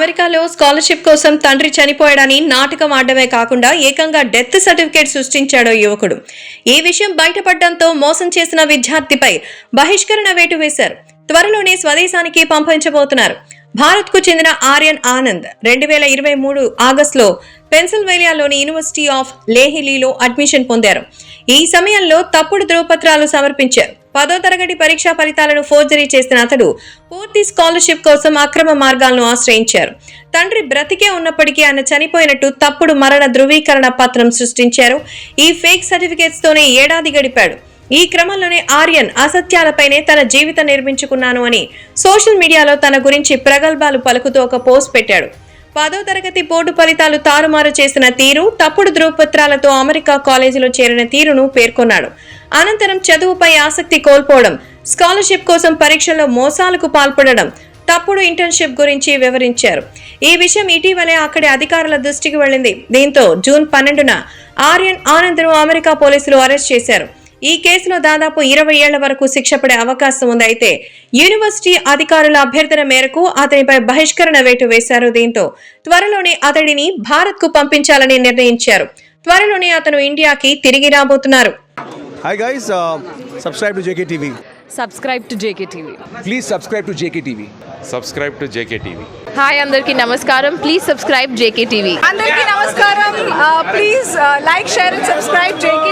అమెరికాలో స్కాలర్షిప్ కోసం తండ్రి చనిపోయాడని నాటకం ఆడమే కాకుండా ఏకంగా డెత్ సర్టిఫికేట్ సృష్టించాడు యువకుడు. ఈ విషయం బయటపడడంతో మోసం చేసిన విద్యార్థిపై బహిష్కరణ వేటు వేశారు. త్వరలోనే స్వదేశానికి పంపించబోతున్నారు. భారత్కు చెందిన ఆర్యన్ ఆనంద్ రెండు వేల ఇరవై మూడు ఆగస్టులో పెన్సిల్వేనియాలోని యూనివర్సిటీ ఆఫ్ లేహిలీలో అడ్మిషన్ పొందారు. ఈ సమయంలో తప్పుడు ధృవపత్రాలు సమర్పించారు. పదో తరగతి పరీక్షా ఫలితాలను ఫోర్జరీ చేసిన అతడు పూర్తి స్కాలర్షిప్ కోసం అక్రమ మార్గాలను ఆశ్రయించారు. తండ్రి బ్రతికే ఉన్నప్పటికీ ఆయన చనిపోయినట్టు తప్పుడు మరణ ధృవీకరణ పత్రం సృష్టించారు. ఈ ఫేక్ సర్టిఫికేట్స్తోనే ఏడాది గడిపాడు. ఈ క్రమంలోనే ఆర్యన్ అసత్యాలపైనే తన జీవితం నిర్మించుకున్నాను అని సోషల్ మీడియాలో తన గురించి ప్రగల్భాలు పలుకుతూ ఒక పోస్ట్ పెట్టాడు. పదో తరగతి బోర్డు ఫలితాలు తారుమారు చేసిన తీరు తప్పుడు ధృవపత్రాలతో అమెరికా కాలేజీలో చేరిన తీరును పేర్కొన్నాడు. అనంతరం చదువుపై ఆసక్తి కోల్పోవడం స్కాలర్షిప్ కోసం పరీక్షల్లో మోసాలకు పాల్పడడం తప్పుడు ఇంటర్న్షిప్ గురించి వివరించారు. ఈ విషయం ఇటీవలే అక్కడి అధికారుల దృష్టికి వెళ్ళింది. దీంతో జూన్ పన్నెండున ఆర్యన్ ఆనంద్ను అమెరికా పోలీసులు అరెస్ట్ చేశారు. ఈ కేసులో దాదాపు ఇరవై ఏళ్ళ వరకు శిక్ష పడే అవకాశం ఉంది. అయితే యూనివర్సిటీ అధికారుల అభ్యర్థన మేరకు అతనిపై బహిష్కరణ వేటు వేశారు. దీంతో త్వరలోనే అతడిని భారత్కు పంపించాలని నిర్ణయించారు. త్వరలోనే అతను ఇండియాకి తిరిగి రాబోతున్నారు. Hi guys, uh, subscribe to JKTV. Subscribe to JK TV Please subscribe to JKTV. subscribe to JKTV. Hi అందరికీ నమస్కారం ప్లీజ్ సబ్స్క్రైబ్ జేకే టీవీ అందరికీ నమస్కారం please like share and subscribe JK